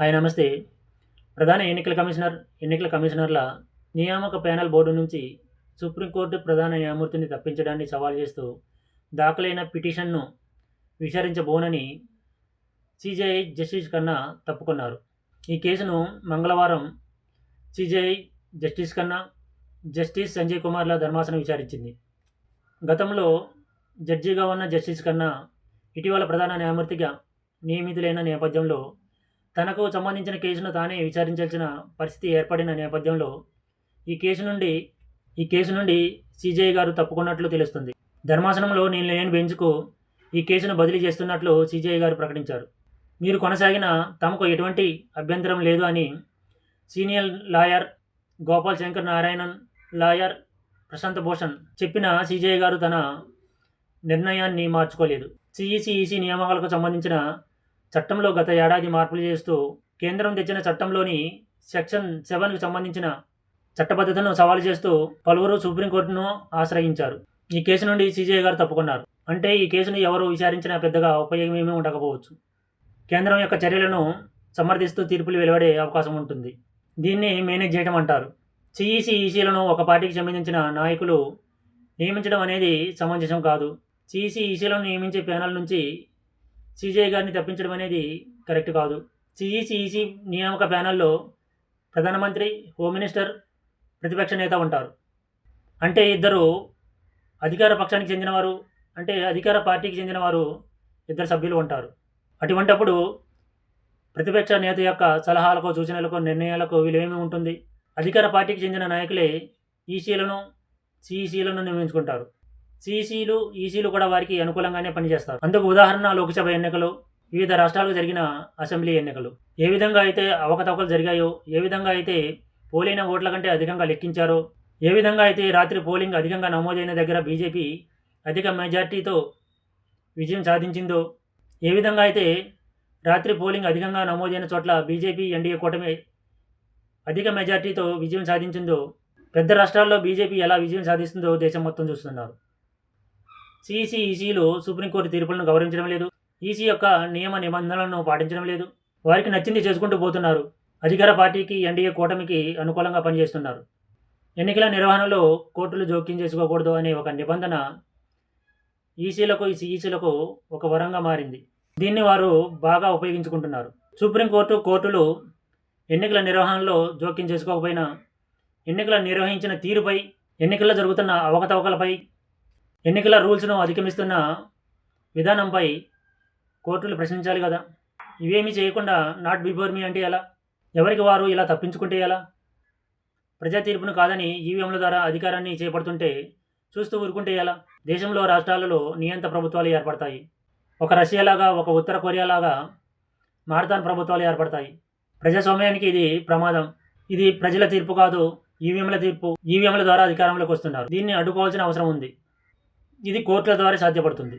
Hi నమస్తే. ప్రధాన ఎన్నికల కమిషనర్ ఎన్నికల కమిషనర్ల నియామక ప్యానెల్ బోర్డు నుంచి సుప్రీంకోర్టు ప్రధాన న్యాయమూర్తిని తప్పించడాన్ని సవాల్ చేస్తూ దాఖలైన పిటిషన్ను విచారించబోనని సిజేఐ జస్టిస్ కన్నా తప్పుకున్నారు. ఈ కేసును మంగళవారం CJI justice Khanna justice Sanjay కుమార్ల ధర్మాసనం విచారించింది. గతంలో జడ్జిగా ఉన్న జస్టిస్ కన్నా ఇటీవల ప్రధాన న్యాయమూర్తిగా నియమితులైన నేపథ్యంలో తనకు సంబంధించిన కేసును తానే విచారించాల్సిన పరిస్థితి ఏర్పడిన నేపథ్యంలో ఈ కేసు నుండి ఈ కేసు నుండి సిజేఐ గారు తప్పుకున్నట్లు తెలుస్తుంది. ధర్మాసనంలో నేను లేని బెంచ్కు ఈ కేసును బదిలీ చేస్తున్నట్లు సిజేఐ గారు ప్రకటించారు. మీరు కొనసాగిన తమకు ఎటువంటి అభ్యంతరం లేదు అని senior lawyer Gopal Shankar Narayanan lawyer Prashant Bhushan చెప్పిన సిజేఐ గారు తన నిర్ణయాన్ని మార్చుకోలేదు. సిఈసిఈసి నియామకాలకు సంబంధించిన చట్టంలో గత ఏడాది మార్పులు చేస్తూ కేంద్రం తెచ్చిన చట్టంలోని సెక్షన్ సెవెన్కు సంబంధించిన చట్టబద్ధతను సవాలు చేస్తూ పలువురు సుప్రీంకోర్టును ఆశ్రయించారు. ఈ కేసు నుండి సీజీఐ గారు తప్పుకున్నారు. అంటే ఈ కేసును ఎవరు విచారించినా పెద్దగా ఉపయోగమేమీ ఉండకపోవచ్చు. కేంద్రం యొక్క చర్యలను సమర్థిస్తూ తీర్పులు వెలువడే అవకాశం ఉంటుంది. దీన్ని మేనేజ్ చేయడం అంటారు. సిఈసి ఈసీలను ఒక పార్టీకి సంబంధించిన నాయకులు నియమించడం అనేది సమంజసం కాదు. సిఈసి ఈసీలను నియమించే ప్యానల్ నుంచి సిజేఐ గారిని తప్పించడం అనేది కరెక్ట్ కాదు. సిఈసిఈసి నియామక ప్యానెల్లో ప్రధానమంత్రి హోమ్ మినిస్టర్ ప్రతిపక్ష నేత ఉంటారు. అంటే ఇద్దరు అధికార పక్షానికి చెందినవారు అంటే అధికార పార్టీకి చెందినవారు ఇద్దరు సభ్యులు ఉంటారు. అటువంటప్పుడు ప్రతిపక్ష నేత యొక్క సలహాలకు సూచనలకు నిర్ణయాలకు విలువేమి ఉంటుంది? అధికార పార్టీకి చెందిన నాయకులే ఈసీలను సిఈసీలను నియమించుకుంటారు. సీసీలు ఈసీలు కూడా వారికి అనుకూలంగానే పనిచేస్తారు. అందుకు ఉదాహరణ లోక్సభ ఎన్నికలు వివిధ రాష్ట్రాలకు జరిగిన అసెంబ్లీ ఎన్నికలు. ఏ విధంగా అయితే అవకతవకలు జరిగాయో ఏ విధంగా అయితే పోలైన ఓట్ల కంటే అధికంగా లెక్కించారో ఏ విధంగా అయితే రాత్రి పోలింగ్ అధికంగా నమోదైన దగ్గర బీజేపీ అధిక మెజార్టీతో విజయం సాధించిందో ఏ విధంగా అయితే రాత్రి పోలింగ్ అధికంగా నమోదైన చోట్ల బీజేపీ ఎన్డీఏ కూటమి అధిక మెజార్టీతో విజయం సాధించిందో పెద్ద రాష్ట్రాల్లో బీజేపీ ఎలా విజయం సాధిస్తుందో దేశం మొత్తం చూస్తున్నారు. సిఈసి ఈసీలు సుప్రీంకోర్టు తీర్పులను గౌరవించడం లేదు. ఈసీ యొక్క నియమ నిబంధనలను పాటించడం లేదు. వారికి నచ్చింది చేసుకుంటూ పోతున్నారు. అధికార పార్టీకి ఎన్డీఏ కూటమికి అనుకూలంగా పనిచేస్తున్నారు. ఎన్నికల నిర్వహణలో కోర్టులు జోక్యం చేసుకోకూడదు అనే ఒక నిబంధన ఈసీలకు సిఈసీలకు ఒక వరంగా మారింది. దీన్ని వారు బాగా ఉపయోగించుకుంటున్నారు. సుప్రీంకోర్టు కోర్టులు ఎన్నికల నిర్వహణలో జోక్యం చేసుకోకపోయినా ఎన్నికల నిర్వహించిన తీరుపై ఎన్నికల్లో జరుగుతున్న అవకతవకలపై ఎన్నికల రూల్స్ను అధిగమిస్తున్న విధానంపై కోర్టులు ప్రశ్నించాలి కదా. ఇవేమీ చేయకుండా నాట్ బిఫోర్ మీ అంటే ఎలా? ఎవరికి వారు ఇలా తప్పించుకుంటే ఎలా? ప్రజా తీర్పును కాదని ఈవీఎంల ద్వారా అధికారాన్ని చేపడుతుంటే చూస్తూ ఊరుకుంటే ఎలా? దేశంలో రాష్ట్రాలలో నియంత ప్రభుత్వాలు ఏర్పడతాయి. ఒక రష్యాలాగా ఒక ఉత్తర కొరియాలాగా మారతాన్ ప్రభుత్వాలు ఏర్పడతాయి. ప్రజాస్వామ్యానికి ఇది ప్రమాదం. ఇది ప్రజల తీర్పు కాదు ఈవీఎంల తీర్పు. ఈవీఎంల ద్వారా అధికారంలోకి వస్తున్నారు. దీన్ని అడ్డుకోవాల్సిన అవసరం ఉంది. ఇది కోర్టుల ద్వారా సాధ్యపడుతుంది.